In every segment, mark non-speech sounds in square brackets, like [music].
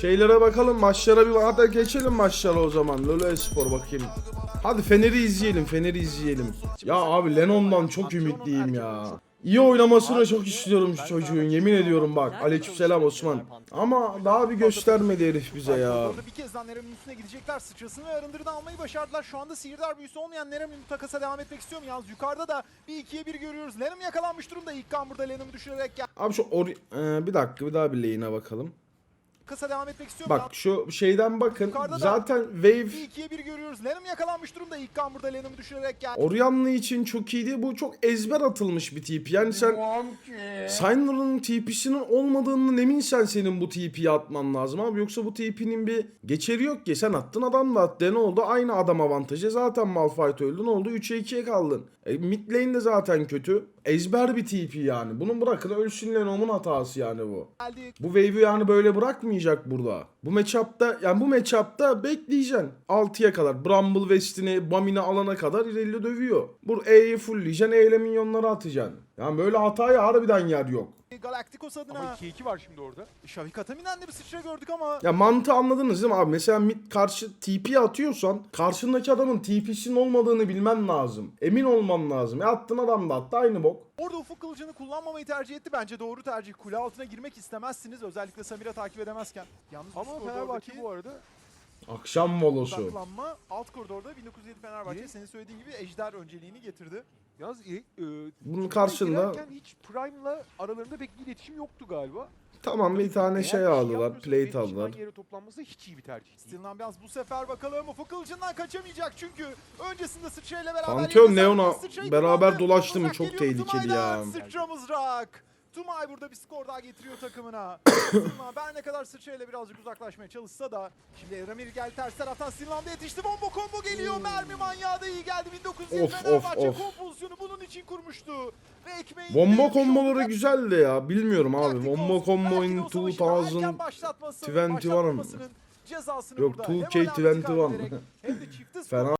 Şeylere bakalım maçlara bir hadi geçelim maçlara o zaman. Lolo Espor bakayım. Hadi Fener'i izleyelim, Fener'i izleyelim. Ya abi Lennon'dan çok ümitliyim ya. İyi oynamasını çok istiyorum şu çocuğun yemin ediyorum bak. Aleykümselam Osman. Ama daha bir göstermedi herif bize ya. Bir kez daha Nerem'in üstüne gidecekler. Sıçrasını ve arındırını almayı başardılar. Şu anda sihirdar büyüsü olmayan Nerem'in takasa devam etmek istiyorum. Yalnız yukarıda da bir ikiye bir görüyoruz. Lennon yakalanmış durumda. İlk kan burada Lennon'u düşürerek geldi. Abi şu ori- Ee, bir dakika bir daha bir lane'e bakalım. Kasa devam etmek istiyorum. Bak şu şeyden bakın. Yukarıda da- Zaten Wave Bir ikiye bir görüyoruz. Lennon yakalanmış durumda. İlk kan burada Lennon'u düşürerek geldi. Oryanlı için çok iyiydi. Bu çok ezber atılmış bir TP. Yani sen Signer'ın TP'sinin olmadığının eminsen senin bu TP'yi atman lazım abi. Yoksa bu TP'nin bir geçeri yok ki. Sen attın adam da attı. Ne oldu? Aynı adam avantajı. Zaten Malphite öldü. Ne oldu? 3'e 2'ye kaldın. E, mid lane de zaten kötü. Ezber bir TP yani. Bunun bırakın ölsün Lenom'un hatası yani bu. Bu wave'i yani böyle bırakmayacak burada. Bu matchup'ta yani bu matchup'ta bekleyeceksin. 6'ya kadar. Bramble West'ini, Bamin'i alana kadar ileride dövüyor. Bu E'yi fullleyeceksin, E ile minyonları atacaksın. Yani böyle hataya harbiden yer yok. Galacticos Ama adına 2-2 var şimdi orada. Şavik Atamin'den de bir sıçra gördük ama Ya mantığı anladınız değil mi abi? Mesela mid karşı TP atıyorsan karşındaki adamın TP'sinin olmadığını bilmen lazım. Emin olman lazım. E attın adam da attı aynı bok. orada ufuk kılıcını kullanmamayı tercih etti. Bence doğru tercih. Kule altına girmek istemezsiniz. Özellikle Samira takip edemezken. Yalnız Ama Fenerbahçe bu arada Akşam volosu. Odaklanma alt koridorda 1907 Fenerbahçe senin söylediğin gibi Ejder önceliğini getirdi. Yalnız e, e, Bunun karşında hiç Prime'la aralarında pek bir iletişim yoktu galiba. tamam bir tane şey bir aldılar. Plate aldılar. yere toplanması hiç iyi bir tercih değil. Steel Ambiance bu sefer bakalım ufuk kılıcından kaçamayacak çünkü öncesinde sıçrayla beraber Pantheon Neon'a beraber dolaştı mı çok tehlikeli ya. Sıçra mızrak. Tumay burada bir skor daha getiriyor takımına. [coughs] Silma ben ne kadar sıçrayla birazcık uzaklaşmaya çalışsa da şimdi Eramir geldi ters taraftan Sinlam'da yetişti. Bomba combo geliyor. Mermi manyağı da iyi geldi. 1907 Of, of, Fenerbahçe of. kompozisyonu bunun için kurmuştu. Ve ekmeğini Bomba komboları güzeldi ya. Bilmiyorum abi. Bomba combo in belki de o savaşı erken 2000 başlatması- 21'ım. başlatmamasının cezasını Yok, burada hem 2K21. alameti kaybederek hem de çifte [laughs] skor Fena.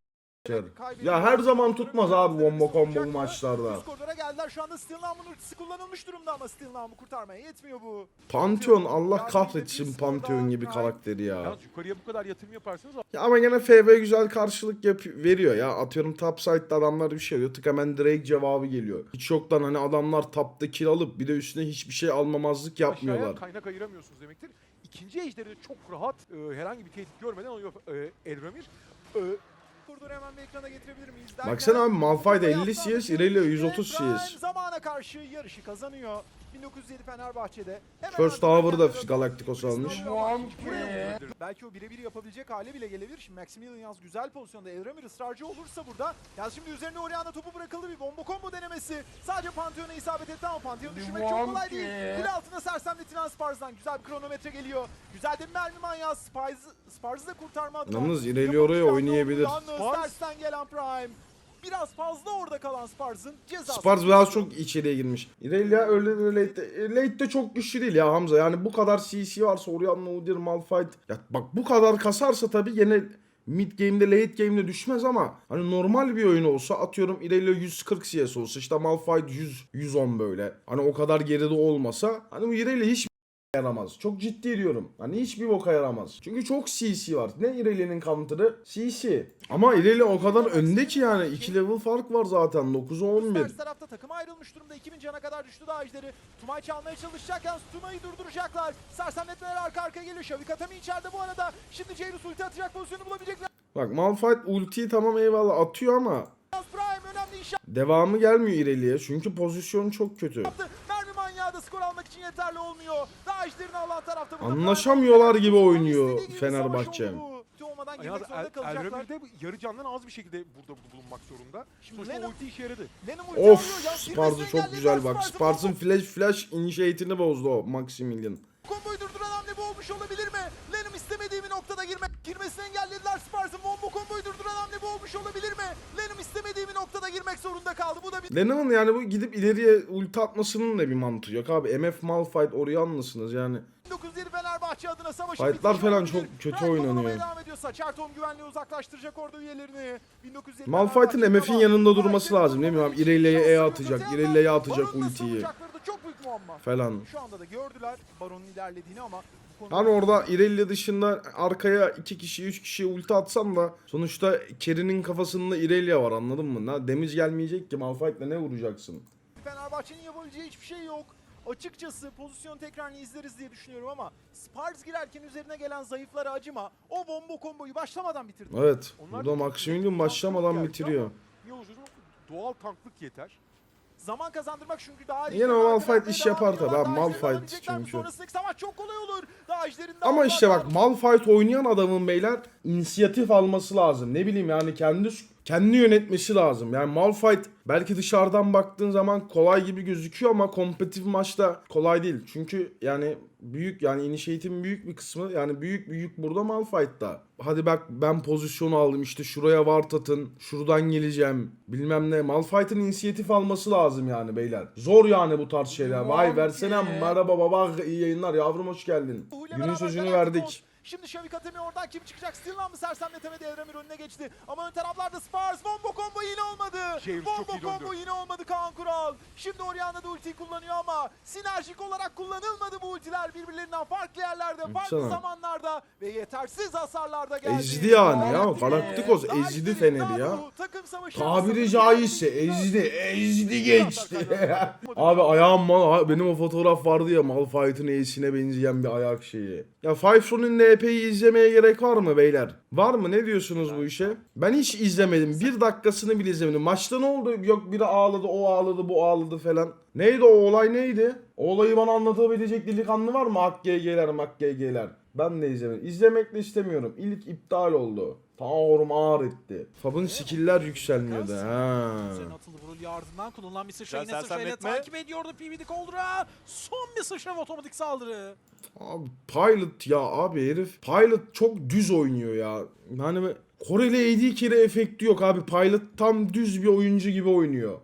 Ya her zaman tutmaz abi bomba combo bu maçlarda. Üst koridora geldiler şu anda Steel Nam'ın ultisi kullanılmış durumda ama Steel Nam'ı kurtarmaya yetmiyor bu. Pantheon Allah kahretsin Pantheon gibi karakteri ya. Yalnız yukarıya bu kadar yatırım yaparsanız Ya ama gene FV güzel karşılık yap veriyor ya. Atıyorum top side'da adamlar bir şey diyor. Tık hemen Drake cevabı geliyor. Hiç yoktan hani adamlar tapta kill alıp bir de üstüne hiçbir şey almamazlık aşağıya yapmıyorlar. kaynak ayıramıyorsunuz demektir. İkinci ejderi de çok rahat e, herhangi bir tehdit görmeden alıyor e, Elramir. E, Koridoru hemen bir ekrana getirebilir miyiz derken. Baksana abi Malphite 50 Yaptan CS, Irelia dönüş 130 ve Prime CS. Zamana karşı yarışı kazanıyor. 1907 Fenerbahçe'de. Hemen First Tower'ı da Galacticos almış. Belki o birebir yapabilecek hale bile gelebilir. Şimdi Maximilian yalnız güzel pozisyonda. Elramir ısrarcı olursa burada. Ya şimdi üzerine Orianna topu bırakıldı bir bomba combo denemesi. Sadece Pantheon'a isabet etti ama Pantheon düşürmek çok kolay değil. Kule altına sersemletilen Spars'dan güzel bir kronometre geliyor. Güzel de bir mermi manyağı Spars, Spars'ı da kurtarma adına. Yalnız Irelia oraya oynayabilir. Tersten gelen Prime. Biraz fazla orada kalan Spars'ın cezası. Spars biraz çok içeriye girmiş. Irelia öyle late, late'de çok güçlü değil ya Hamza. Yani bu kadar CC varsa Orianna, Udyr, Malphite. Ya bak bu kadar kasarsa tabii gene mid game'de late game'de düşmez ama hani normal bir oyun olsa atıyorum Irelia 140 CS olsa işte Malphite 100 110 böyle. Hani o kadar geride olmasa hani bu Irelia hiç yaramaz. Çok ciddi diyorum. Hani hiçbir boka yaramaz. Çünkü çok CC var. Ne Irelia'nın counter'ı? CC. Ama Irelia o kadar önde ki yani. 2 level fark var zaten. 9'a 11. Ters tarafta takım ayrılmış durumda. 2000 cana kadar düştü daha ejderi. Tumay çalmaya çalışacakken Tuma'yı durduracaklar. Sersemletmeler arka arkaya geliyor. Şavik Atami içeride bu arada. Şimdi Jairus ulti atacak pozisyonu bulabilecekler. Bak Malphite ultiyi tamam eyvallah atıyor ama devamı gelmiyor ileriye. Çünkü pozisyonu çok kötü. yaptı. İçin yeterli olmuyor. Daha ejderini alan tarafta. Anlaşamıyorlar gibi oynuyor Fenerbahçe. olmadan girmek zorunda kalacaklar. De yarı candan az bir şekilde burada bulunmak zorunda. Şimdi Sonuçta Lennon- ulti işe yaradı. Lennon ulti Of Spars'ı çok güzel bak. Spars'ın flash flash initiate'ini bozdu o Maximilian. Komboyu durduran hamle bu olmuş olabilir mi? Lenum istemediği bir noktada girmek. Girmesini engellediler Spars'ın. Bombo komboyu durduran hamle bu olmuş olabilir mi? Lenum istemediği bir noktada girmek zorunda kaldı. Bu da bir Lennon'un yani bu gidip ileriye ulti atmasının da bir mantığı yok abi. MF Malphite Orianna'sınız yani. 1907 Fenerbahçe adına savaşı Fightlar falan çok kötü Prime oynanıyor. devam ediyor. Saçar Tom güvenliği uzaklaştıracak orada üyelerini. 1907 Malphite'ın MF'in yanında durması lazım, değil mi abi? Irelia'ya E atacak, Irelia'ya atacak ultiyi. çok büyük muamma. falan. Şu anda da gördüler Baron'un ilerlediğini ama Hani orada Irelia dışında arkaya iki kişi, üç kişiye ulti atsam da sonuçta Kerry'nin kafasında Irelia var anladın mı? Ne, demiz gelmeyecek ki Malphite'le ne vuracaksın? Fenerbahçe'nin yapabileceği hiçbir şey yok. Açıkçası pozisyon tekrarını izleriz diye düşünüyorum ama Spars girerken üzerine gelen zayıflara acıma. O bomba komboyu başlamadan bitirdi. Evet. Onlar Burada da- Maximilian başlamadan bitiriyor. ama doğal tanklık yeter. Zaman kazandırmak çünkü daha Yine o Malphite iş yapar tabii abi, Malphite çünkü. Sonrasındaki savaş çok kolay olur. Daha Ama işte bak Malphite oynayan adamın beyler inisiyatif alması lazım. Ne bileyim yani kendi kendi yönetmesi lazım. Yani Malphite belki dışarıdan baktığın zaman kolay gibi gözüküyor ama kompetitif maçta kolay değil. Çünkü yani büyük yani initiative'in büyük bir kısmı yani büyük büyük burada Malphite'da. Hadi bak ben pozisyon aldım işte şuraya ward atın, şuradan geleceğim bilmem ne. Malphite'ın inisiyatif alması lazım yani beyler. Zor yani bu tarz şeyler. Vay versene merhaba baba iyi yayınlar yavrum hoş geldin. Günün sözünü verdik. Şimdi Şavik Atemi oradan kim çıkacak? Stillan mı sersemletemedi Evremir önüne geçti. Ama ön taraflarda Spars. Bombo combo yine olmadı. James Bombo combo yine olmadı Kaan Kural. Şimdi Orianna da ultiyi kullanıyor ama sinerjik olarak kullanılmadı bu ultiler birbirlerinden farklı yerlerde, farklı Baksana. zamanlarda ve yetersiz hasarlarda geldi. Ezdi yani ya. Ezdi Galacticos, Fener'i ya. Tabiri caizse ezdi, ezdi geçti. [laughs] Abi ayağım mal, benim o fotoğraf vardı ya Malphite'ın E'sine benzeyen bir ayak şeyi. Ya Fifron'un NP'yi izlemeye gerek var mı beyler? Var mı? Ne diyorsunuz bu işe? Ben hiç izlemedim. Bir dakikasını bile izlemedim. Maçta ne oldu? Yok biri ağladı, o ağladı, bu ağladı falan. Neydi o olay neydi? O olayı bana anlatabilecek delikanlı var mı? AKG'ler, MAKG'ler. Ben de izlemedim. İzlemek de istemiyorum. İlk iptal oldu. Tağırım ağır etti. Fab'ın skill'ler yükselmiyordu. Ha. Üzerine atıldı Brolly ardından kullanılan bir sıçra yine sıçrayla takip ediyordu PVD Coldra. Son bir sıçra ve otomatik saldırı. Abi Pilot ya abi herif Pilot çok düz oynuyor ya. Yani Koreli AD kere efekti yok abi. Pilot tam düz bir oyuncu gibi oynuyor.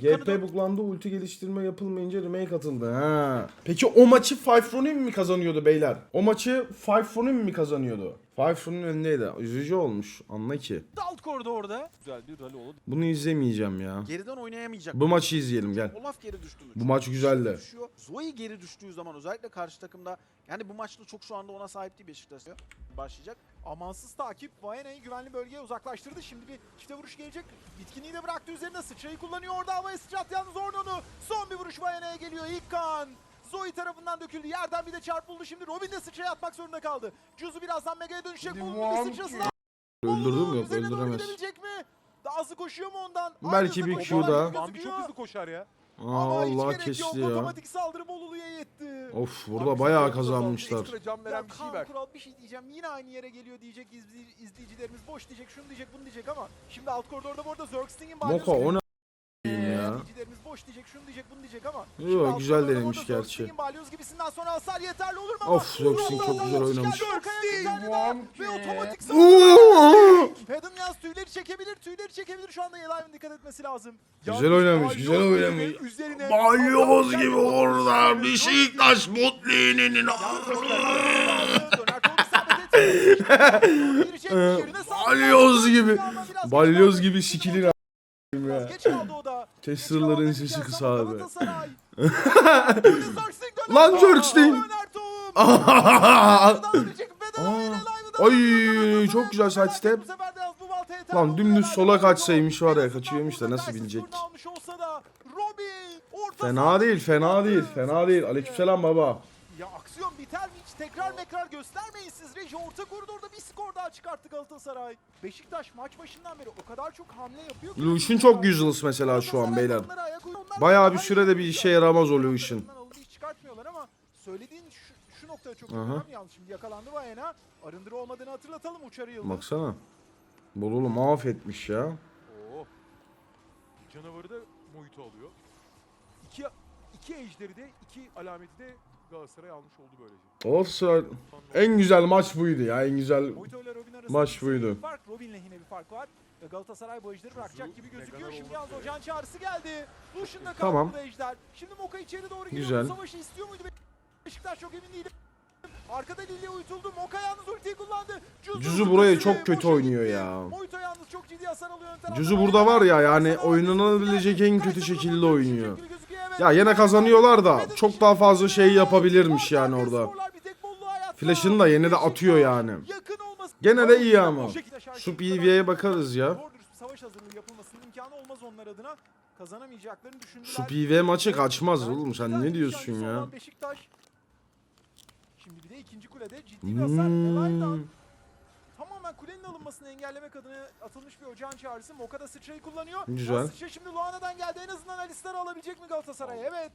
GP buklandı ulti geliştirme yapılmayınca remake atıldı. Ha. Peki o maçı Five Ronin mi kazanıyordu beyler? O maçı Five Ronin mi kazanıyordu? Five Ronin önündeydi. Üzücü olmuş. Anla ki. alt koridorda. Güzel bir rally oldu. Bunu izlemeyeceğim ya. Geriden oynayamayacak. Bu maçı izleyelim gel. Olaf geri düştü mü? Bu maç güzeldi. düşüyor. Zoe geri düştüğü zaman özellikle karşı takımda yani bu maçta çok şu anda ona sahip değil Beşiktaş. Başlayacak. Amansız takip Vayena'yı güvenli bölgeye uzaklaştırdı. Şimdi bir çifte vuruş gelecek. Bitkinliği de bıraktı üzerine. Sıçrayı kullanıyor orada havaya sıçrat yalnız Ornon'u. Son bir vuruş Vayena'ya geliyor. İlk kan. Zoe tarafından döküldü. Yerden bir de çarpıldı. Şimdi Robin de sıçraya atmak zorunda kaldı. Cuzu birazdan Mega'ya dönüşecek. Bulundu bir sıçrasına. Öldürdü mü? Yok öldüremez. mi? Daha hızlı koşuyor mu ondan? Belki Aynı bir Q daha. Bambi çok hızlı koşar ya. Aa Ama hiç Allah gerek yok. kesti ya. Otomatik saldırı Bolulu'ya yetti. Of burada bayağı çok hızlı azaldı. kazanmışlar. Ekstra can veren Ya bir şey Kaan ver. Kural bir şey diyeceğim. Yine aynı yere geliyor diyecek izli- izleyicilerimiz. Boş diyecek, şunu diyecek, bunu diyecek ama şimdi alt koridorda bu arada Zergsting'in Moka o ne ya. Boş diyecek, şunu diyecek, bunu diyecek ama Yo, güzel denemiş gerçi. Balyoz gibisinden sonra hasar yeterli olur mu ama Of, Zergsting çok güzel oynamış. bir ve otomatik yaz tüyleri çekebilir, tüyleri çekebilir. Şu anda Yelive'ın dikkat etmesi lazım. Güzel oynamış, güzel oynamış. Balyoz gibi orada Beşiktaş etti. Girecek, yerine sağ- Balyoz gibi. Balyoz gibi sikilir ya. Tester'ların sesi kısa abi. Lan live'da. [laughs] Ay çok güzel side step. Lan dümdüz sola kaçsaymış var ya, kaçıyormuş da nasıl bilecek? Fena değil fena değil fena değil. Aleykümselam baba. Ya aksiyon biter mi hiç? Tekrar mekrar göstermeyin siz. Reji orta koridorda bir skor daha çıkarttı Galatasaray. Beşiktaş maç başından beri o kadar çok hamle yapıyor ki. Lucian çok useless mesela şu an beyler. Bayağı bir sürede bir işe yaramaz o Lucian. Çıkartmıyorlar ama söylediğin şu, şu noktada çok önemli yalnız. Şimdi yakalandı Vayena. Arındırı olmadığını hatırlatalım uçarı yıldız. Baksana. Bolulu mahvetmiş ya. Oo. Canavarı da Moito alıyor. İki, iki ejderi de iki alameti de Galatasaray almış oldu böylece. Olsun. En güzel maç buydu ya en güzel. Maç buydu. Fark. Robin lehine bir fark var. Ve Galatasaray bu ejderi bırakacak gibi gözüküyor. Şimdi yalnız Ocağın çağrısı geldi. Lucian da kaldı Tamam. ejder. Şimdi Moka içeri doğru giriyor. Güzel. Savaşı istiyor muydu? Beşiktaş çok emin değilim. Arkada Lille uyutuldu. Moka yalnız ultiyi kullandı. Juzu burayı ultisi çok kötü oynuyor ya. Moito yalnız çok ciddi hasar alıyor. Juzu burada var ya yani oynanabilecek en kötü şekilde oynuyor. Ya yine kazanıyorlar da çok daha fazla şey yapabilirmiş yani orada. Flash'ını da yine de atıyor yani. Gene de iyi ama. Şu PvE'ye bakarız ya. Şu PvE maçı kaçmaz oğlum sen ne diyorsun ya? Şimdi bir de ikinci kulede ciddi bir hasar. Hmm. Tamamen kulenin alınmasını engellemek adına atılmış bir ocağın çağrısı. Moka da sıçrayı kullanıyor. Güzel. Sıçra şimdi Luana'dan geldi. En azından Alistar'ı alabilecek mi Galatasaray? Evet.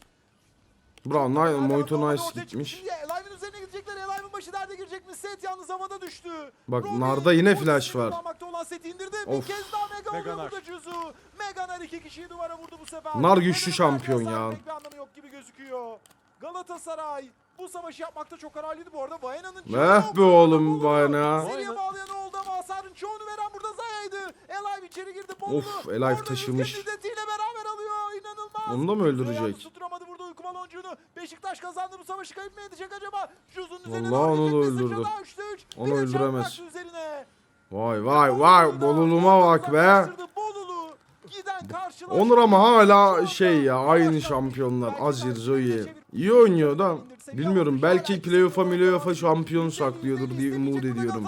Brown Nice, Moito Nice gitmiş. Şimdi Elive'ın üzerine gidecekler. Elive'ın başı derde girecek mi? Set yalnız havada düştü. Bak, Robbie Nar'da yine flash var. olan seti indirdi. Of. Bir kez daha Mega oluyor Meganar. burada Cuzu. Meganar iki kişiyi duvara vurdu bu sefer. Nar güçlü şampiyon ya. pek bir anlamı yok gibi gözüküyor. Galatasaray bu savaşı yapmakta çok kararlıydı. Bu arada Bayana'nın Eh be oğlum Bayana. Seriye bağlayan oldu ama hasarın çoğunu veren burada Zaya'ydı. Elive içeri girdi. Bolulu. Of, Elive Orada taşımış. rüzgar şiddetiyle beraber alıyor. İnanılmaz. Onu da mı öldürecek? tutturamadı burada uyku baloncuğunu. Beşiktaş kazandı bu savaşı kayıp mı edecek acaba? Juz'un üzerine Vallahi onu da öldürdü. Onu öldüremez. Vay vay vay boluluma bak be. Bolulu. Onur ama hala şey ya aynı şampiyonlar Azir Zoe. İyi oynuyor da bilmiyorum belki playoff'a milyoff'a şampiyon saklıyordur diye umut ediyorum.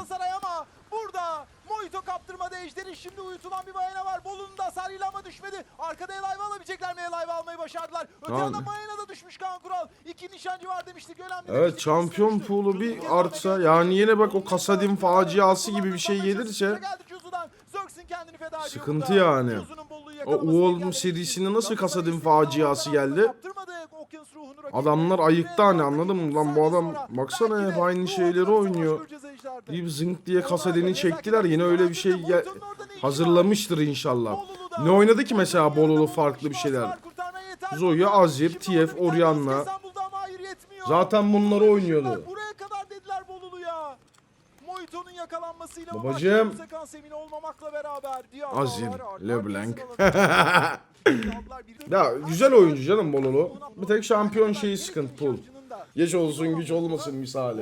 Ejder'in şimdi uyutulan bir bayana var. Bolu'nun da hasarıyla ama düşmedi. Arkada Elive alabilecekler mi? Elive almayı başardılar. Öte Abi. yandan bayana da düşmüş Kaan Kural. İki nişancı var demiştik. Önemli Evet demiştik. şampiyon pool'u bir artsa yani yine bak o da- faciası gibi bir şey gelirse Geldi Juzu'dan. Zerx'in kendini feda ediyor Sıkıntı burada. yani. Bolu'yu O engellemek serisinde için nasıl istikrarla faciası geldi? yaptırmadı. Adamlar ayıktı hani anladın mı? Lan bu adam baksana hep aynı şeyleri oynuyor. deyip zınk diye da çektiler yine öyle bir şey hazırlamıştır inşallah. Ne oynadı ki mesela Bolulu farklı bir şeyler? burada. Azir, TF, Orianna. Zaten bunları oynuyordu. Moito'nun yakalanmasıyla Babacığım. Azir, LeBlanc. Ya güzel oyuncu canım Bolulu. Bir tek şampiyon şeyi sıkıntı pul. Geç olsun güç olmasın misali.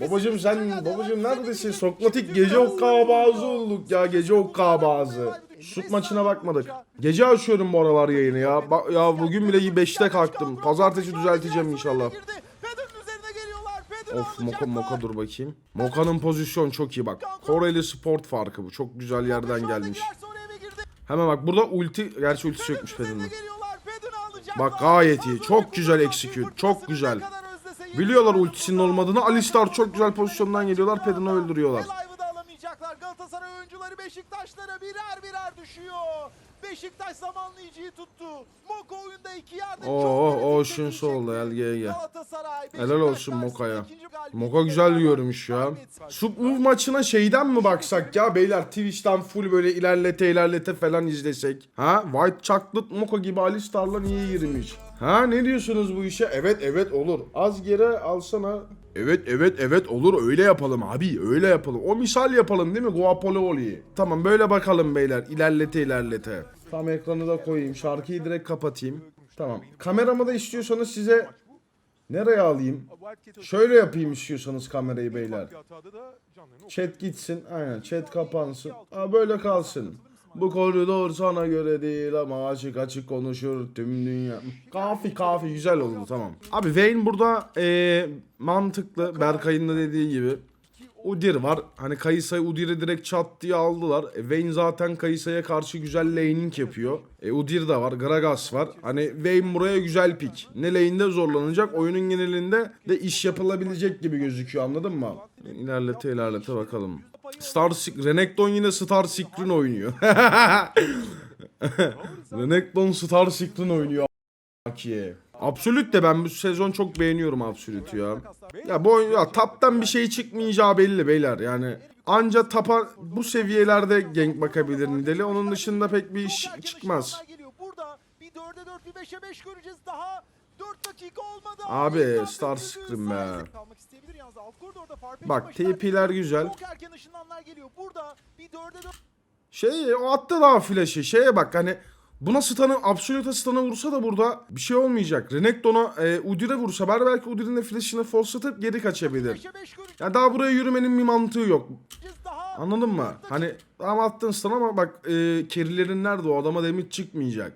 Babacım sen babacım neredesin? Sokratik gece okkabazı olduk ya gece okkabazı. Şut maçına bakmadık. Gece açıyorum bu aralar yayını ya. Ba- ya bugün bile 5'te kalktım. Pazartesi düzelteceğim inşallah. Of Moka. Moka dur bakayım. Moka'nın pozisyon çok iyi bak. Koreli sport farkı bu. Çok güzel yerden gelmiş. girer, sonra eve girdi. Hemen bak burada ulti, gerçi ultisi yokmuş alacaklar. Bak gayet iyi. Çok güzel execute. Çok güzel. Biliyorlar ultisinin olmadığını. Alistar çok güzel pozisyondan geliyorlar. Pedon'u öldürüyorlar. Elive'ı da alamayacaklar. Galatasaray oyuncuları Beşiktaşlara birer birer düşüyor. Beşiktaş zamanlayıcıyı tuttu. Moko oyunda iki yerde Oo, çok o kritik şunsu oldu götürecekti. LG'ye. Galatasaray, Helal olsun Moka'ya. Moka güzel görmüş ya. Submove maçına şeyden mi baksak ya beyler Twitch'ten full böyle ilerlete ilerlete falan izlesek. Ha White Chocolate Moka gibi Alistar'la niye girmiş? Ha ne diyorsunuz bu işe? Evet evet olur. Az geri alsana. Evet evet evet olur öyle yapalım abi öyle yapalım. O misal yapalım değil mi? Guapololi. Tamam böyle bakalım beyler ilerlete ilerlete. Tam ekranı da koyayım şarkıyı direkt kapatayım. Tamam. Kameramı da istiyorsanız size nereye alayım? Şöyle yapayım istiyorsanız kamerayı beyler. Chat gitsin. Aynen chat kapansın. Aa, böyle kalsın. Bu koridor sana göre değil ama açık açık konuşur tüm dünya. Kafi kafi güzel oldu tamam. Abi Vayne burada eee, mantıklı. Berkay'ın da dediği gibi. Udir var. Hani Kayısa'yı Udir'i direkt çat diye aldılar. E, Vayne zaten Kayısa'ya karşı güzel laning yapıyor. E, Udir de var. Gragas var. Hani Vayne buraya güzel pik. Ne lane'de zorlanacak. Oyunun genelinde de iş yapılabilecek gibi gözüküyor anladın mı? İlerlete ilerlete bakalım. Star Renekton yine Star Screen oynuyor. [laughs] Renekton Star Screen oynuyor. Akiye. Absolut de ben bu sezon çok beğeniyorum Absolut'u ya. Ya bu oyun ya taptan bir şey çıkmayacağı belli beyler yani. Anca tapa bu seviyelerde gank bakabilir Nidali. Onun dışında pek bir iş çıkmaz. ışınlar geliyor. Burada bir 4'e 4 bir 5'e 5 göreceğiz daha. 4 dakika olmadı. Abi, Star Scream be. Bak TP'ler güzel. Çok erken ışınlanlar geliyor. Burada bir 4'e 4 Şey o attı daha flash'ı. Şeye bak hani Buna stun'ı Absolute'a stun'a vursa da burada bir şey olmayacak. Renekton'a e, Udir'e vursa bari belki Udir'in de flash'ını force'latıp geri kaçabilir. 5'e 5 göreceğiz Ya daha buraya yürümenin bir mantığı yok. Anladın mı? Hani tamam attın stun ama bak e, carry'lerin nerede o adama damage çıkmayacak.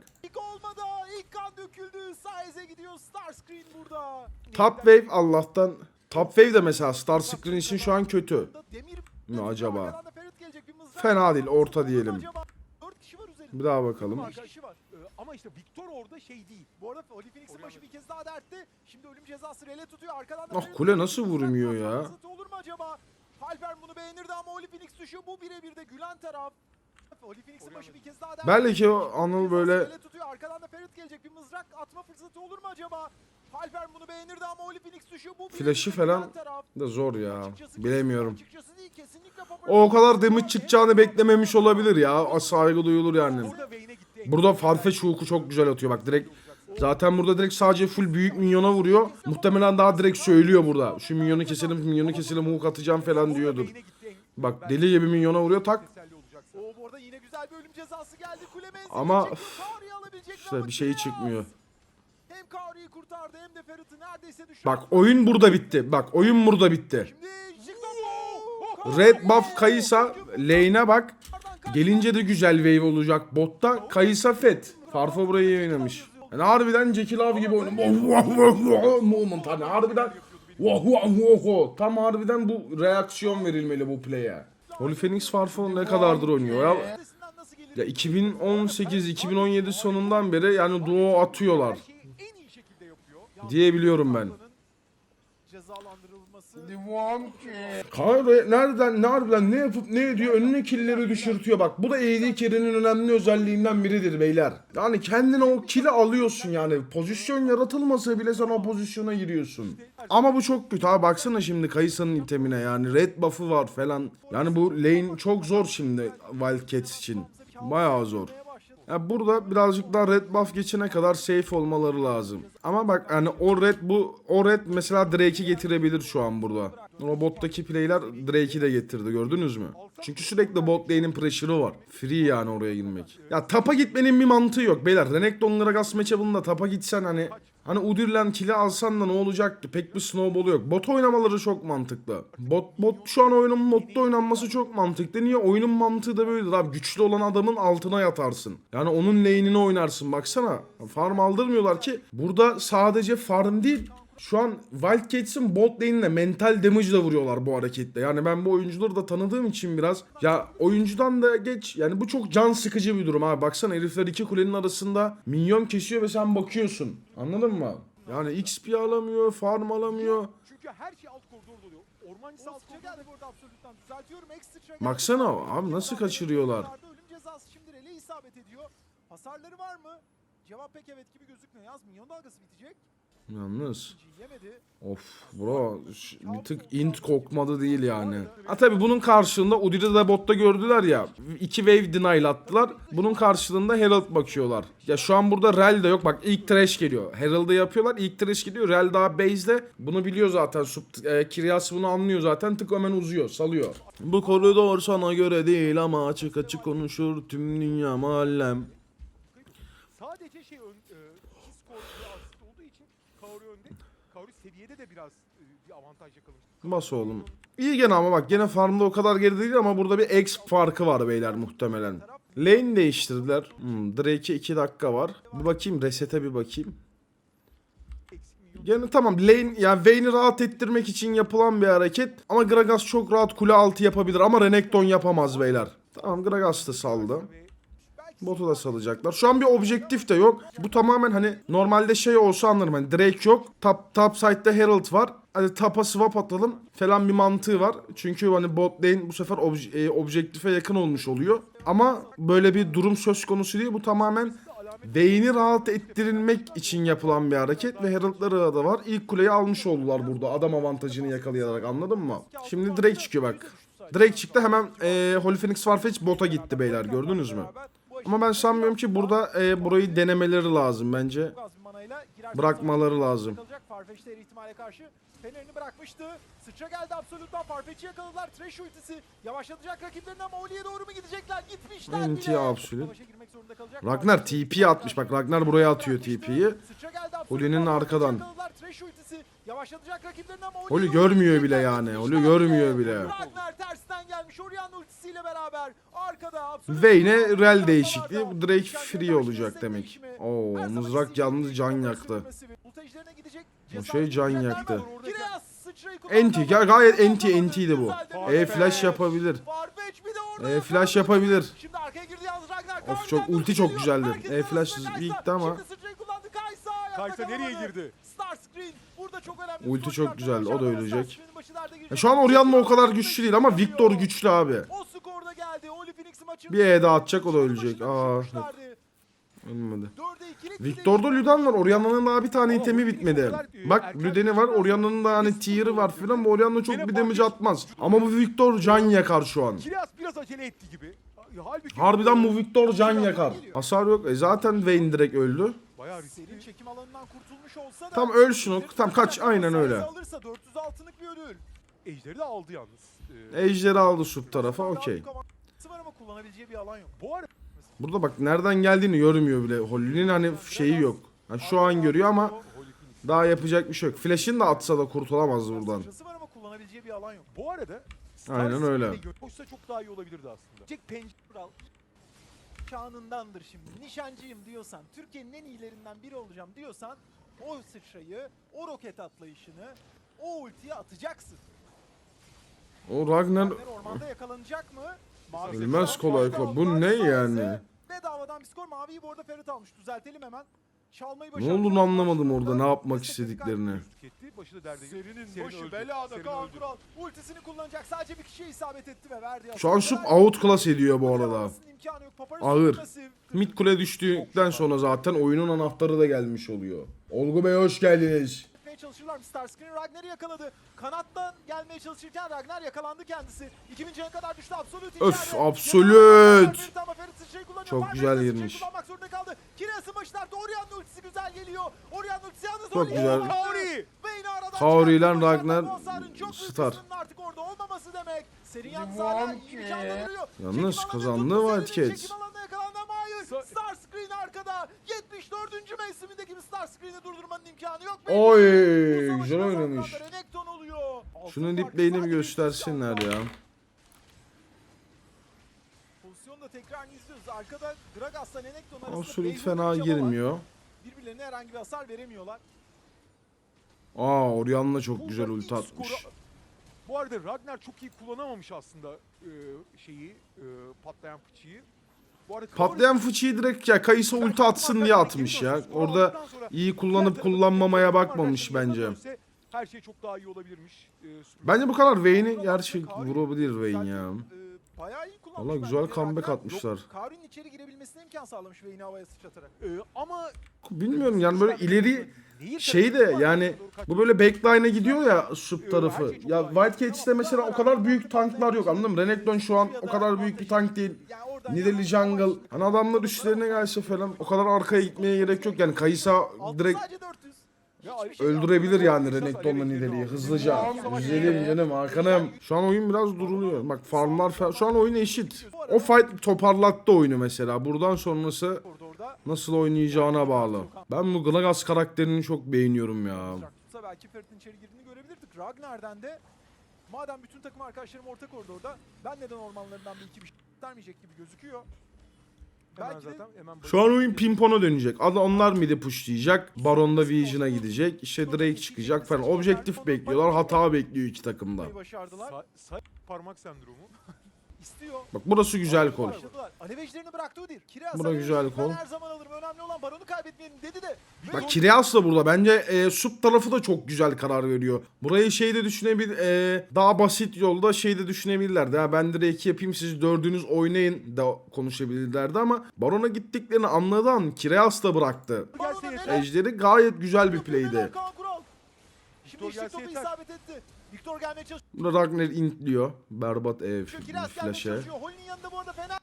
Top wave Allah'tan. Top wave de mesela Star Screen için şu an kötü. Mi acaba? Fena değil, orta diyelim. Bir daha bakalım. Beş kişi var. Ee, ama işte Victor orada şey değil. Bu arada Holy Phoenix'in başı bir kez daha dertte. Şimdi ölüm cezası rele tutuyor. Arkadan da Ah, kule nasıl vurmuyor ya? Olur mu acaba? Halper bunu beğenirdi ama Holy Phoenix düşüyor. Bu birebir de gülen taraf. Holy Phoenix'in başı bir kez daha dertte. Belki o Anıl böyle tutuyor. Arkadan da Ferit gelecek. Bir mızrak atma fırsatı olur mu acaba? Halper bunu beğenirdi ama Holy Phoenix düşüyor. Bu Flash'ı falan da zor ya. Açıkçası Bilemiyorum. Açıkçası değil, kesinlikle O o kadar damage çıkacağını beklememiş olabilir ya. Saygı duyulur yani. Burada Farfetch hook'u çok güzel atıyor bak direkt. Zaten burada direkt sadece full büyük minyona vuruyor. Muhtemelen daha direkt söylüyor burada. Şu minyonu keselim, minyonu keselim, hook atacağım falan diyordur. Bak deli gibi minyona vuruyor tak. Oo bu arada yine güzel bir ölüm cezası geldi. Kule menzili Ama İşte bir şey çıkmıyor. Hem Kaori'yi kurtardı hem de Ferit'i neredeyse düşürdü. Bak oyun burada bitti. Bak oyun burada bitti. Red buff Kaysa lane'e bak. Gelince de güzel wave olacak botta. Kaysa Fed. Farfo burayı iyi oynamış. Yani harbiden Jekyll Love gibi oynamış. Moment hani harbiden. Tam harbiden bu reaksiyon verilmeli bu play'e. Holy Phoenix Farfo ne kadardır oynuyor ya? Ya 2018-2017 sonundan beri yani duo atıyorlar yapıyor. diyebiliyorum ben. Cezalandırılması. Kayro nereden ne harbiden ne yapıp ne ediyor önüne killleri düşürtüyor bak bu da AD carry'nin önemli özelliğinden biridir beyler. Yani kendine o kill'i alıyorsun yani pozisyon yaratılmasa bile sen o pozisyona giriyorsun. Ama bu çok kötü abi baksana şimdi Kayısa'nın itemine yani red buff'ı var falan. Yani bu lane çok zor şimdi Wildcats için. Bayağı zor. Ya burada birazcık daha red buff geçene kadar safe olmaları lazım. Ama bak hani o red bu o red mesela Drake'i getirebilir şu an burada. Robottaki playler Drake'i de getirdi gördünüz mü? Çünkü sürekli bot lane'in pressure'ı var. Free yani oraya girmek. Ya tapa gitmenin bir mantığı yok beyler. Renekton Gragas matchup'ında tapa gitsen hani Hani Udir'len kili alsan da ne olacak ki? Pek bir snowball'u yok. Bot oynamaları çok mantıklı. Bot bot şu an oyunun modda oynanması çok mantıklı. Niye? Oyunun mantığı da böyledir abi. Güçlü olan adamın altına yatarsın. Yani onun lane'ini oynarsın. Baksana. Farm aldırmıyorlar ki. Burada sadece farm değil. Şu an Wildcats'in bot lane'ine mental damage da vuruyorlar bu hareketle. Yani ben bu oyuncuları da tanıdığım için biraz ya oyuncudan da geç yani bu çok can sıkıcı bir durum abi. Baksana herifler iki kulenin arasında minyon kesiyor ve sen bakıyorsun. Anladın mı? Yani XP alamıyor, farm alamıyor. Çünkü her şey alt koridorda oluyor. Ormancısı alt koridorda. geldi burada absolutten. Düzeltiyorum. Ek sıçra geldi. Baksana abi nasıl kaçırıyorlar. Ölüm cezası şimdi rele isabet ediyor. Hasarları var mı? Cevap pek evet gibi gözükmüyor. Yalnız minyon dalgası bitecek. Yalnız. Of bro bir tık int kokmadı değil yani. Ha tabi bunun karşılığında Udyr'i de botta gördüler ya. iki wave denial attılar. Bunun karşılığında Herald bakıyorlar. Ya şu an burada Rel de yok. Bak ilk trash geliyor. Herald'ı yapıyorlar. ilk trash geliyor. Rel daha base'de. Bunu biliyor zaten. Sub, e, Kiryas bunu anlıyor zaten. Tık hemen uzuyor. Salıyor. Bu koridor sana göre değil ama açık açık konuşur tüm dünya mahallem. Sadece şey ön, e, iki skor bir asist olduğu için Kaori önde. Kaori seviyede de biraz e, bir avantaj yakalamış. Bas oğlum. İyi gene ama bak gene farmda o kadar geri değil ama burada bir X farkı var beyler muhtemelen. Lane değiştirdiler. Hmm, Drake'e 2 dakika var. Bir bakayım resete bir bakayım. Gene tamam lane yani Vayne'i rahat ettirmek için yapılan bir hareket. Ama Gragas çok rahat kule altı yapabilir ama Renekton yapamaz beyler. Tamam Gragas da saldı. Botu da salacaklar. Şu an bir objektif de yok. Bu tamamen hani normalde şey olsa anlarım. Hani Drake yok. Top, top side'da Herald var. Hadi tapa swap atalım falan bir mantığı var. Çünkü hani bot lane bu sefer obje- e, objektife yakın olmuş oluyor. Ama böyle bir durum söz konusu değil. Bu tamamen Vayne'i rahat ettirilmek için yapılan bir hareket ve Herald'ları da var. İlk kuleyi almış oldular burada adam avantajını yakalayarak anladın mı? Şimdi Drake çıkıyor bak. Drake çıktı hemen e, Holy Phoenix Farfetch bota gitti beyler gördünüz mü? Ama ben sanmıyorum ki burada e, burayı denemeleri lazım bence. Bırakmaları lazım. Farfetch'te ihtimale karşı Fenerini bırakmıştı. Sıçra geldi Absolute'dan. Farfetch'i yakaladılar. Trash ultisi yavaşlatacak rakiplerini ama Oli'ye doğru mu gidecekler? Gitmişler bile. Absolute. Zorunda kalacak. Ragnar TP atmış. Bak Ragnar buraya atıyor TP'yi. Oli'nin arkadan. Trash ultisi yavaşlatacak rakiplerini ama Oli görmüyor bile yani. Oli görmüyor bile. Ragnar tersten gelmiş. Orion ultisiyle beraber arkada Absolute. Vayne'e rel değişikliği. Bu Drake free olacak demek. Oo mızrak yalnız can yaktı. ve. Bu şey can yaktı. Enti gayet enti entiydi bu. E flash yapabilir. E flash yapabilir. Şimdi arkaya girdi yalnız Ragnar. Of, çok- ulti çok güzeldi. E flash gitti ama- Kaysa. nereye girdi? Starscreen. Ulti çok güzel, o da ölecek. Ya şu an Orianna o kadar güçlü değil ama Victor güçlü abi. Bir E daha atacak, o da ölecek. Aa. Ölmedi. Victor'da Ludan var. Orianna'nın daha bir tane itemi bitmedi. e, Bak Luden'i var. Orianna'nın da hani tier'ı var filan ama Orianna çok bir damage atmaz. Ama bu Victor can yakar şu an. Biraz acele etti gibi. Harbiden bu Victor can yakar. Hasar yok. E zaten Vayne direkt öldü. Bayağı Serin riskli. çekim alanından kurtulmuş olsa da Tam öl şunu. Tam kaç. Aynen öyle. Alırsa 400 altınlık bir ödül. Ejderi de aldı yalnız. Ee, Ejderi aldı sub tarafa. Okey. var ama kullanabileceği bir alan yok. bu arada Burada bak nereden geldiğini görmüyor bile. Holly'nin hani şeyi yok. Ha, şu an görüyor ama Phoenix. daha yapacak bir şey yok. Flash'ini de atsa da kurtulamaz buradan. Var ama kullanabileceği bir alan yok. Bu arada Aynen öyle. Koşsa çok daha iyi olabilirdi aslında. Jack Pencil şanındandır şimdi. Nişancıyım diyorsan, Türkiye'nin en iyilerinden biri olacağım diyorsan o sıçrayı, o roket atlayışını, o ultiyi atacaksın. O Ragnar ormanda yakalanacak mı? Mavi Ölmez skor, kolay kolay. Bu ne skor yani? Bedavadan bir skor. Maviyi bu arada Ferit almış. Düzeltelim hemen. Çalmayı ne başardı. olduğunu anlamadım orada ne yapmak istediklerini. Etti, başı da derde girdi. Serinin Serin başı belada Kaan. Kural. Ultisini kullanacak. Sadece bir kişiye isabet etti ve verdi. Şu an sub outclass ediyor bu arada. Ağır. Mid kule düştükten sonra zaten oyunun anahtarı da gelmiş oluyor. Olgu Bey hoş geldiniz. Gitmeye çalışırlar. Starscreen Ragnar'ı yakaladı. Kanattan gelmeye çalışırken Ragnar yakalandı kendisi. 2000 cana kadar düştü. Absolute Öf, içeride. Absolute. Çok güzel girmiş. kullanmak zorunda kaldı. Kireas'ın başlarda Orianna ultisi güzel geliyor. Orianna ultisi yalnız Çok güzel. Kaori! Kaori ile. Ragnar star. artık orada olmaması demek. İyi bir canlandırıyor. Yalnız kazandı Wildcats. Çekim alanına yakalandı hayır. Sa- Starscreen arkada. 74. mevsimindeki bir Starscreen'i durdurmanın imkanı yok. Oy güzel oynamış. Şunun farkı dipleyini bir göstersinler ya. Pozisyonu da tekrar izliyoruz. Arkada Gragas'la Renekton arasında Beyhun'un fena girmiyor. Birbirlerine herhangi bir hasar veremiyorlar. Aa Orianna çok Burada güzel ulti atmış. skoru- Bu arada Ragnar çok iyi kullanamamış aslında e, şeyi, e, patlayan fıçıyı. Patlayan fıçıyı direkt ya Kayısı ulti atsın diye atmış ya. Orada iyi kullanıp kullanmamaya bakmamış bence. Her şey çok daha iyi olabilirmiş. Bence bu kadar Vayne'i gerçek vurabilir Vayne ya. Bayağı iyi Valla güzel comeback atmışlar. Yok, Karin'in içeri girebilmesine imkan sağlamış Vayne'i havaya sıçratarak. E, ama Bilmiyorum yani böyle ileri şey de yani bu böyle backline'e gidiyor ya sub tarafı. Ya Wildcats'te mesela o kadar büyük tanklar yok anladın mı? Renekton şu an o kadar büyük bir tank değil. Nidalee Jungle. Hani adamlar üstlerine gelse falan o kadar arkaya gitmeye gerek yok. Yani Kayısa Altı direkt öldürebilir yani Renekton'la aldı. hızlıca. Güzelim canım Hakan'ım. Şu an oyun biraz duruluyor. Bak farmlar falan. Şu an oyun eşit. O fight toparlattı oyunu mesela. Buradan sonrası nasıl oynayacağına bağlı. Ben bu Gragas karakterini çok beğeniyorum ya. Belki Ferit'in içeri girdiğini görebilirdik. Ragnar'dan de madem bütün takım arkadaşlarım orta koridorda ben neden ormanlarından bir iki bir şey vermeyecek gibi gözüküyor. Hemen Belki de zaten hemen Şu an oyun pimpona dönecek. Adı onlar midi pushlayacak. Baron'da Vision'a gidecek. İşte Drake çıkacak falan. Objektif bekliyorlar. Hata bekliyor iki takımda. başardılar. Sa- parmak sendromu. İstiyor. Bak burası güzel kol. Başladılar. Alev ejderini bıraktı Udyr. Kiraz Bu da alev güzel kol. Her zaman alırım. Önemli olan baronu kaybetmeyelim dedi de. Bak Kireas da burada. Bence e, sub tarafı da çok güzel karar veriyor. Burayı şey de düşünebilir. e, daha basit yolda şey de düşünebilirlerdi. Ha, ben direkt yapayım siz dördünüz oynayın da konuşabilirlerdi ama Baron'a gittiklerini anladı an Kireas da bıraktı. Ejderi gayet güzel bir play'di. Şimdi işte topu isabet etti. Viktor gelmeye çalışıyor. Burada Ragnar intliyor. Berbat ev Kiraz gelmeye flash'e. çalışıyor. Holin'in yanında bu arada fena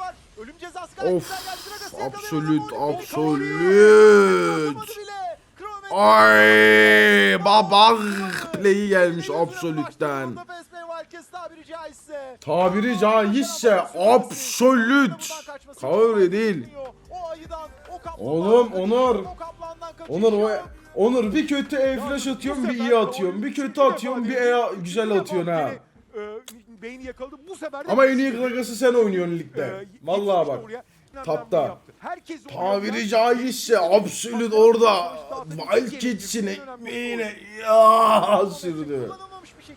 var. Ölüm cezası gayet Of, güzel geldi. Gragas'ı yakalıyor. absolut, absolut. Yapamadı bile. Kronometre Ay baba play'i gelmiş Absolut'ten. tabiri caizse. Tabiri caizse Absolut. Kaori değil. O ayıdan, o kaplandan Oğlum, kaçıyor, Onur. o kaplandan kaçıyor. Onur o Onur bir kötü E flash atıyorum bir iyi atıyorum. Bir kötü atıyorum bir E güzel atıyorsun ha. E, beyni yakaladı. Bu sefer Ama en iyi Gragas'ı sen oynuyorsun ligde. Vallahi bak. Tapta. Tabiri caizse Absolut orada Wildcats'in ekmeğine ya sürdü.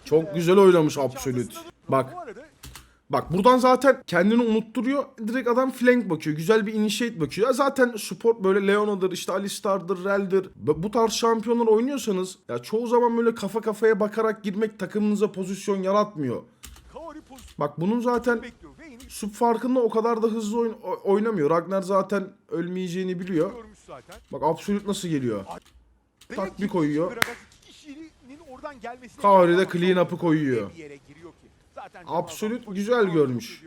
Çok güzel oynamış Absolut. Bak Bak buradan zaten kendini unutturuyor. Direkt adam flank bakıyor. Güzel bir initiate bakıyor. Ya zaten support böyle Leona'dır, işte Alistar'dır, Rel'dir. Bu tarz şampiyonlar oynuyorsanız ya çoğu zaman böyle kafa kafaya bakarak girmek takımınıza pozisyon yaratmıyor. Bak bunun zaten sub farkında o kadar da hızlı oyn- oynamıyor. Ragnar zaten ölmeyeceğini biliyor. Bak Absolute nasıl geliyor. Tak bir koyuyor. Kaori de clean up'ı koyuyor. bir yere giriyor ki. Zaten Absolut güzel görmüş.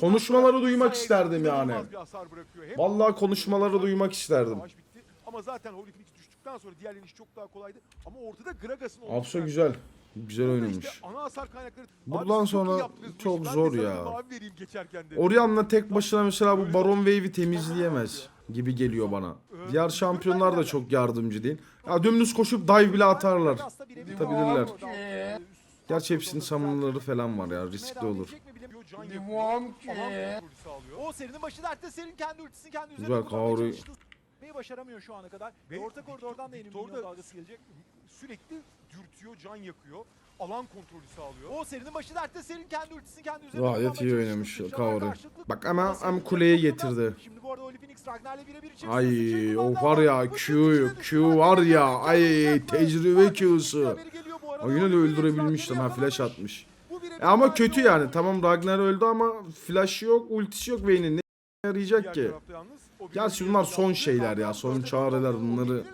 Konuşmaları duymak isterdim yani. Vallahi konuşmaları duymak isterdim. Ama zaten Holy Phoenix düştükten sonra diğerlerinin işi çok daha kolaydı. Ama ortada Gragas'ın olduğu Absol yer. güzel. Güzel kaynakları. Buradan sonra çok zor ya. Orianna tek başına mesela bu Baron Wave'i temizleyemez gibi geliyor bana. Diğer şampiyonlar da çok yardımcı değil. Ya dümdüz koşup dive bile atarlar. Atabilirler. Gerçi hepsinin summonları falan var ya riskli olur. Kontrolü sağlıyor. O serinin başı dertte serin kendi ultisini kendi üzerine Güzel, Kaori. başaramıyor şu ana kadar. Ve orta koridordan da yeni milyon da dalgası gelecek. Sürekli dürtüyor, can yakıyor. Alan kontrolü sağlıyor. O serinin başı dertte serin kendi ultisini kendi üzerine Gayet iyi oynamış Kaori. Bak ama serinin kuleye getirdi. Şimdi bu arada Oli Phoenix Ragnar'la birebir içerisinde Ay o var ya Q Q var ya ay tecrübe Q'su. O yine de öldürebilmişler ha flash atmış. E ama kötü yani tamam Ragnar öldü ama flash yok ultisi yok Vayne'in ne yarayacak ki? Gerçi bunlar son şeyler ya son çareler bunları.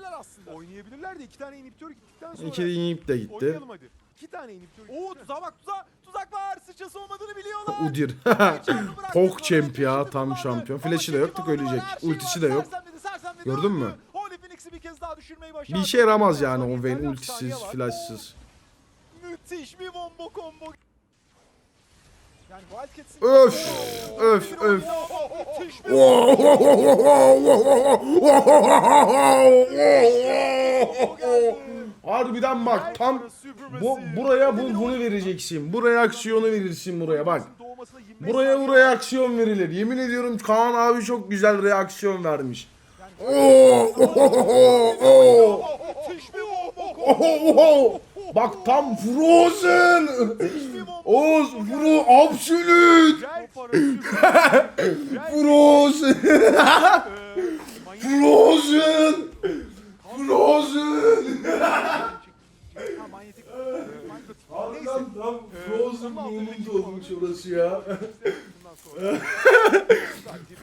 Oynayabilirler de iki tane inhibitör gittikten sonra. İki de inip de gitti. Oynayalım hadi. İki tane inhibitör Oo tuzağa bak tuzağa. Tuzak var. Sıçrası olmadığını biliyorlar. Udir. [laughs] [laughs] Pok champ ya tam şampiyon. Ama Flash'ı da yok tık şimdi ölecek. Ultisi de yok. Gördün mü? öldü. Holy Phoenix'i bir kez daha düşürmeyi başardı. Bir işe yaramaz yani o Vayne ultisiz, flashsız. Müthiş bir combo combo. Yani Wildcats'in... Öf, öf, öf. Müthiş bir Harbiden bak tam bu buraya bu bunu vereceksin. Bu reaksiyonu verirsin buraya bak. Doğmasına 25 Buraya saniye bu reaksiyon verilir. Yemin ediyorum Kaan abi çok güzel reaksiyon vermiş. Oo, oo, combo. oo. Bak tam Frozen. Oğuz Fro absolut. Gel para Frozen. Frozen. [laughs] Frozen. Harbiden tam Frozen moment olmuş orası ya. [laughs] Bundan sonra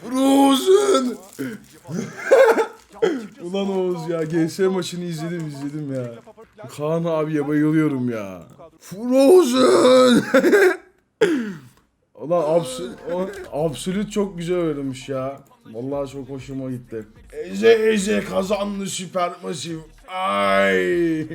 Frozen. Ulan Oğuz ya GS maçını izledim izledim ya. Kaan abiye bayılıyorum ya. Frozen. [laughs] Ulan absü Absolut çok güzel oynamış ya. Vallahi çok hoşuma gitti. Eze Eze kazandı süper masif. Ay.